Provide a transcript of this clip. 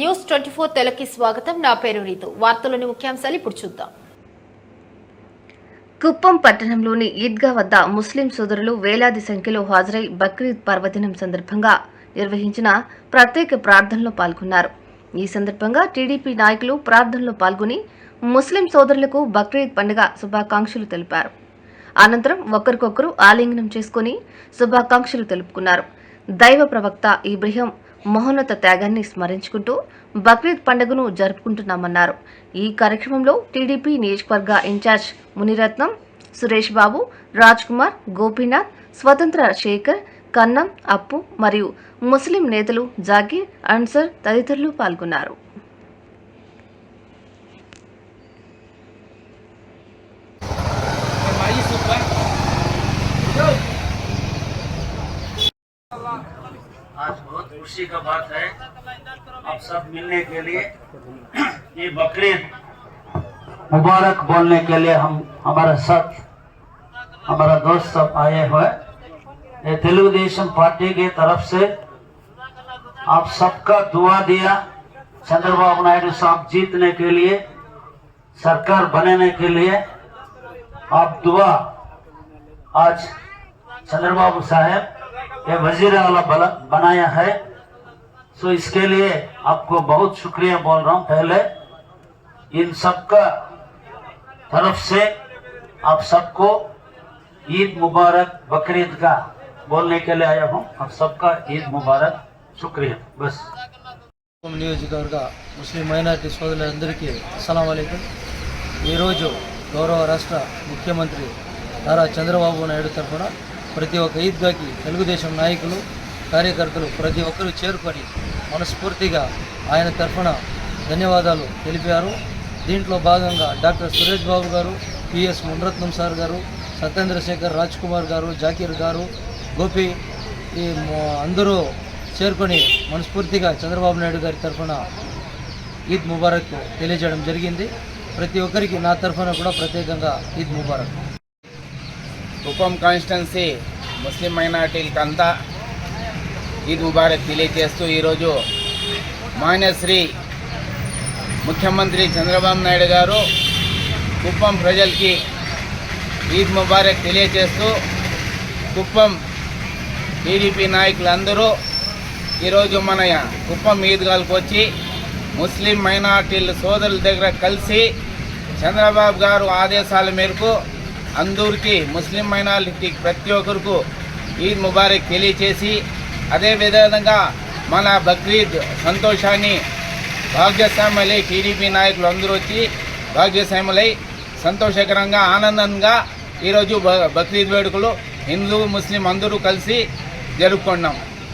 News twenty four తెలుగుకి స్వాగతం. నా పేరు రీతు. వార్తలోని ముఖ్యాంశాలు ఇప్పుడు చూద్దాం. కుప్పం పట్టణంలోని ఈద్గా వద్ద ముస్లిం సోదరులు వేలాది సంఖ్యలో హాజరై బక్రీద్ పర్వదినం సందర్భంగా నిర్వహించిన ప్రత్యేక ప్రార్థనలో పాల్గొన్నారు. ఈ సందర్భంగా టీడీపీ నాయకులు ప్రార్థనలో పాల్గొని ముస్లిం సోదరులకు బక్రీద్ పండుగ శుభాకాంక్షలు తెలిపారు. అనంతరం ఒకరికొకరు ఆలింగనం చేసుకుని శుభాకాంక్షలు తెలుపుకున్నారు. దైవ ప్రవక్త ఇబ్రహీం మహోన్నత త్యాగాన్ని స్మరించుకుంటూ బక్రీద్ పండుగను జరుపుకుంటున్నామన్నారు. ఈ కార్యక్రమంలో టీడీపీ నియోజకవర్గ ఇన్ఛార్జ్ మునిరత్నం సురేష్ బాబు రాజ్ కుమార్ గోపీనాథ్ స్వతంత్ర శేఖర్ కన్నం అప్పు మరియు ముస్లిం నేతలు జాకీర్ అన్సర్ తదితరులు పాల్గొన్నారు. खुशी का बात है, आप सब मिलने के लिए, ये बकरीद मुबारक बोलने के लिए हम, हमारे साथ, हमारा दोस्त सब आए हुए ये तेलुगुदेशम पार्टी की तरफ़ से आप सबका दुआ दिया, चंद्रबाबू नायडू साहब जीतने के लिए, सरकार बनाने के लिए। आप दुआ, आज चंद्रबाबू साहेब, ये वज़ीर आला बनाया है। सो इसके लिए आपको बहुत शुक्रिया बोल रहा हूँ पहले इन सबका तरफ से आप सबको ईद मुबारक बकरीद का बोलने के लिए आया हूँ आप सबका ईद मुबारक शुक्रिया बस కుప్పం నియోజకవర్గ ముస్లిం మైనారిటీ సోదరులందరికీ అస్సలం అయికం ఈరోజు గౌరవ రాష్ట్ర ముఖ్యమంత్రి నారా చంద్రబాబు నాయుడు తరఫున ప్రతి ఒక్క ఈద్గాకి తెలుగుదేశం నాయకులు కార్యకర్తలు ప్రతి ఒక్కరూ చేరుకొని మనస్ఫూర్తిగా ఆయన తరఫున ధన్యవాదాలు తెలిపారు. దీంట్లో భాగంగా డాక్టర్ సురేష్ బాబు గారు పిఎస్ మునరత్నం సార్ గారు సత్యేంద్రశేఖర్ రాజ్ కుమార్ గారు జాకీర్ గారు గోపి ఈ అందరూ చేరుకొని మనస్ఫూర్తిగా చంద్రబాబు నాయుడు గారి తరఫున ఈద్ ముబారక్ తెలియజేయడం జరిగింది. ప్రతి ఒక్కరికి నా తరఫున కూడా ప్రత్యేకంగా ఈద్ ముబారక్. కుప్పం కాన్స్టిట్యున్సీ ముస్లిం మైనార్టీలకంతా ఈద్ ముబారక్ తెలియజేస్తూ ఈరోజు మాన్యశ్రీ ముఖ్యమంత్రి చంద్రబాబు నాయుడు గారు కుప్పం ప్రజలకి ఈద్ ముబారక్ తెలియజేస్తూ కుప్పం టీడీపీ నాయకులందరూ ఈరోజు మన కుప్పం ఈద్గాలకు వచ్చి ముస్లిం మైనార్టీల సోదరుల దగ్గర కలిసి చంద్రబాబు గారు ఆదేశాల మేరకు అందరికీ ముస్లిం మైనారిటీ ప్రతి ఒక్కరికి ఈద్ ముబారక్ తెలియచేసి అదేవిధంగా మన బక్రీద్ సంతోషాన్ని భాగ్యశామలై టీడీపీ నాయకులు అందరూ వచ్చి భాగ్యశామలై సంతోషకరంగా ఆనందంగా ఈరోజు బ- బక్రీద్ వేడుకలు హిందూ ముస్లిం అందరూ కలిసి జరుపుకున్నాం